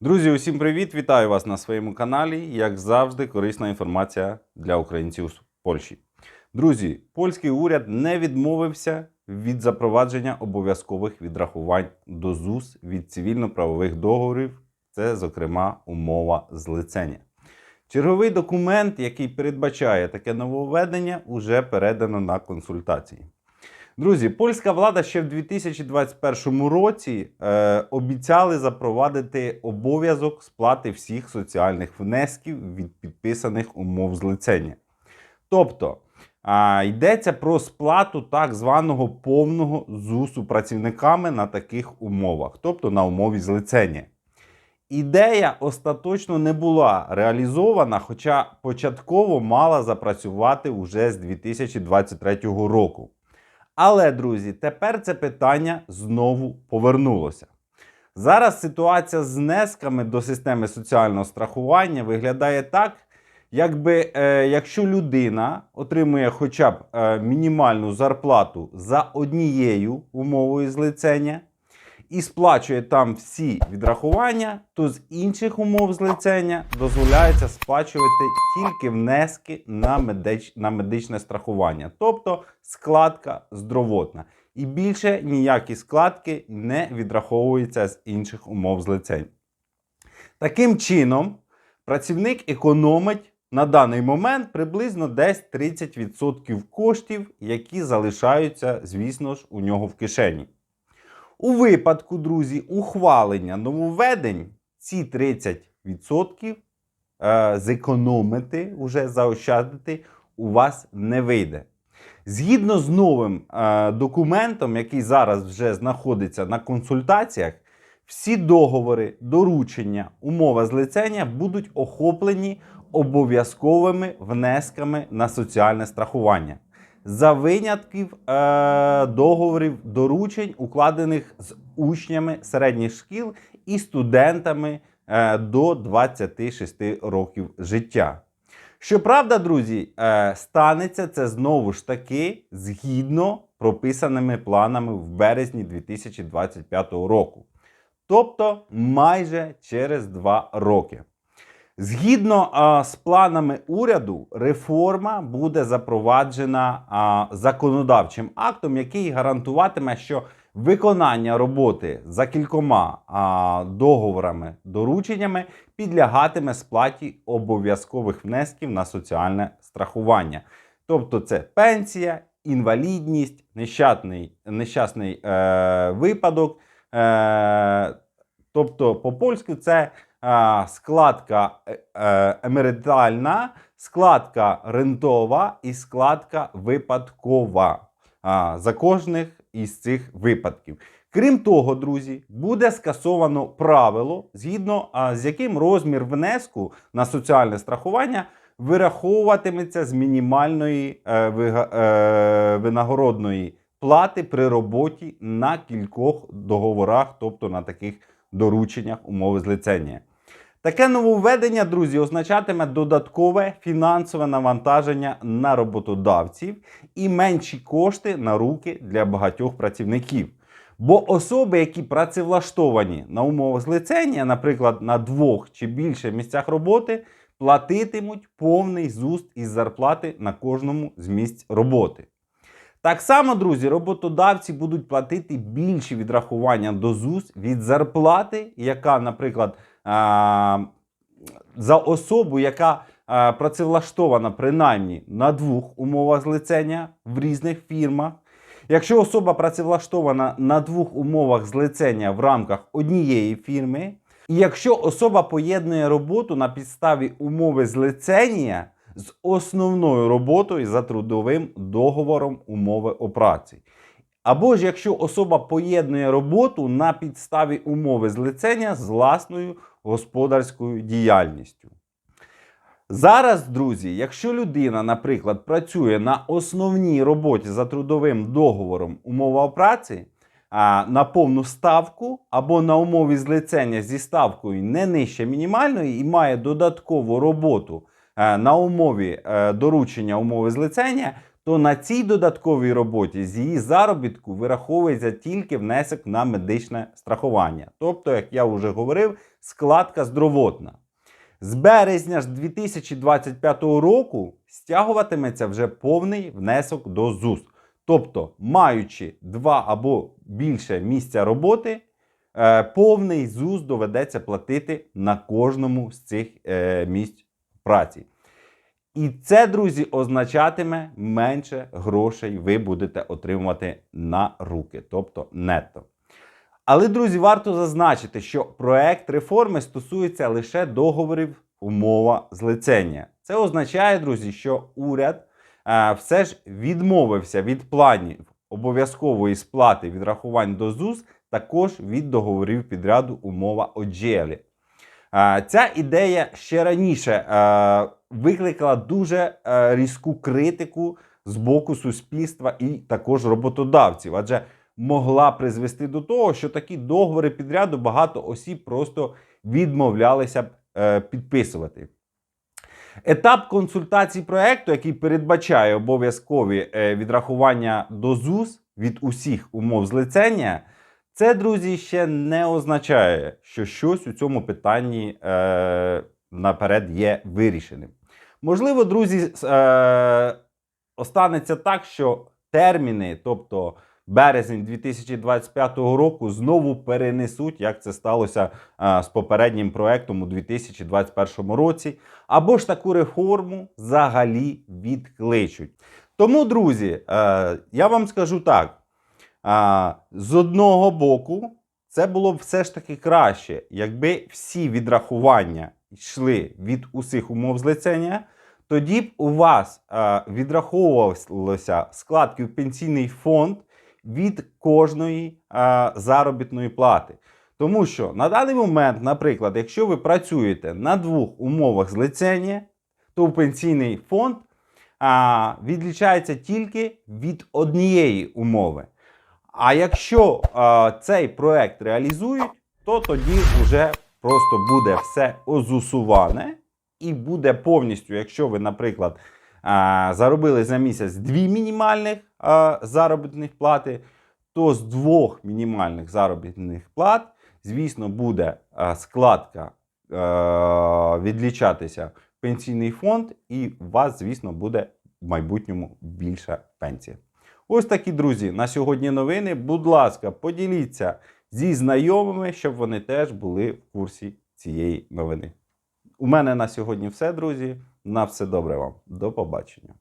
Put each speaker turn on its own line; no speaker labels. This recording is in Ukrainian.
Друзі, усім привіт! Вітаю вас на своєму каналі. Як завжди, корисна інформація для українців з Польщі. Друзі, польський уряд не відмовився від запровадження обов'язкових відрахувань до ЗУС від цивільно-правових договорів. Це, зокрема, умова злицення. Черговий документ, який передбачає таке нововведення, уже передано на консультації. Друзі, польська влада ще в 2021 році е, обіцяли запровадити обов'язок сплати всіх соціальних внесків від підписаних умов злицення. Тобто а, йдеться про сплату так званого повного ЗУСу працівниками на таких умовах, тобто на умові злицення. Ідея остаточно не була реалізована, хоча початково мала запрацювати уже з 2023 року. Але, друзі, тепер це питання знову повернулося. Зараз ситуація з внесками до системи соціального страхування виглядає так, якби е, якщо людина отримує хоча б е, мінімальну зарплату за однією умовою злицення і сплачує там всі відрахування, то з інших умов злицення дозволяється сплачувати тільки внески на, медич... на медичне страхування, тобто складка здоровотна. І більше ніякі складки не відраховуються з інших умов злицень. Таким чином, працівник економить на даний момент приблизно десь 30% коштів, які залишаються, звісно ж, у нього в кишені. У випадку, друзі, ухвалення нововведень ці 30% е, зекономити, уже заощадити у вас не вийде. Згідно з новим е, документом, який зараз вже знаходиться на консультаціях, всі договори, доручення, умова злицення будуть охоплені обов'язковими внесками на соціальне страхування. За винятків е, договорів доручень, укладених з учнями середніх шкіл і студентами е, до 26 років життя. Щоправда, друзі, е, станеться це знову ж таки згідно прописаними планами в березні 2025 року. Тобто майже через два роки. Згідно а, з планами уряду, реформа буде запроваджена а, законодавчим актом, який гарантуватиме, що виконання роботи за кількома а, договорами, дорученнями підлягатиме сплаті обов'язкових внесків на соціальне страхування. Тобто, це пенсія, інвалідність, нещасний, нещасний е, випадок. Е, тобто, по-польськи це а, складка е, е, емеритальна, складка рентова і складка випадкова за кожних із цих випадків. Крім того, друзі, буде скасовано правило, згідно з яким розмір внеску на соціальне страхування вираховуватиметься з мінімальної е, винагородної плати при роботі на кількох договорах, тобто на таких дорученнях умови злицення. Таке нововведення, друзі, означатиме додаткове фінансове навантаження на роботодавців і менші кошти на руки для багатьох працівників. Бо особи, які працевлаштовані на умовах злицення, наприклад, на двох чи більше місцях роботи, платитимуть повний зуст із зарплати на кожному з місць роботи. Так само, друзі, роботодавці будуть платити більші відрахування до ЗУС від зарплати, яка, наприклад, за особу, яка працевлаштована принаймні на двох умовах злицення в різних фірмах. Якщо особа працевлаштована на двох умовах злицення в рамках однієї фірми, і якщо особа поєднує роботу на підставі умови злицення з основною роботою за трудовим договором умови о праці. Або ж якщо особа поєднує роботу на підставі умови злицення з власною господарською діяльністю. Зараз, друзі, якщо людина, наприклад, працює на основній роботі за трудовим договором умова праці а, на повну ставку або на умові злицення зі ставкою не нижче мінімальної і має додаткову роботу е, на умові е, доручення умови злицення, то на цій додатковій роботі з її заробітку вираховується тільки внесок на медичне страхування. Тобто, як я вже говорив, складка здоровотна. З березня ж 2025 року стягуватиметься вже повний внесок до ЗУС. Тобто, маючи два або більше місця роботи, е, повний ЗУС доведеться платити на кожному з цих е, місць праці. І це, друзі, означатиме менше грошей ви будете отримувати на руки, тобто нетто. Але, друзі, варто зазначити, що проект реформи стосується лише договорів умова злицення. Це означає, друзі, що уряд е, все ж відмовився від планів обов'язкової сплати відрахувань до ЗУС, також від договорів підряду умова оджелі. Е, Ця ідея ще раніше е, викликала дуже е, різку критику з боку суспільства і також роботодавців, адже могла призвести до того, що такі договори підряду багато осіб просто відмовлялися е, підписувати. Етап консультацій проекту, який передбачає обов'язкові е, відрахування до ЗУС від усіх умов злицення, це, друзі, ще не означає, що щось у цьому питанні е, наперед є вирішеним. Можливо, друзі, е, останеться так, що терміни, тобто березень 2025 року, знову перенесуть, як це сталося е, з попереднім проектом у 2021 році, або ж таку реформу взагалі відкличуть. Тому, друзі, е, я вам скажу так. А, з одного боку, це було б все ж таки краще, якби всі відрахування йшли від усіх умов злицення, тоді б у вас а, відраховувалося складки в пенсійний фонд від кожної а, заробітної плати. Тому що на даний момент, наприклад, якщо ви працюєте на двох умовах злицення, то в пенсійний фонд а, відлічається тільки від однієї умови. А якщо а, цей проект реалізують, то тоді вже просто буде все озусуване і буде повністю, якщо ви, наприклад, заробили за місяць дві мінімальних заробітних плати, то з двох мінімальних заробітних плат, звісно, буде складка е, відлічатися в пенсійний фонд, і у вас, звісно, буде в майбутньому більша пенсія. Ось такі друзі. На сьогодні новини. Будь ласка, поділіться зі знайомими, щоб вони теж були в курсі цієї новини. У мене на сьогодні все, друзі. На все добре вам. До побачення.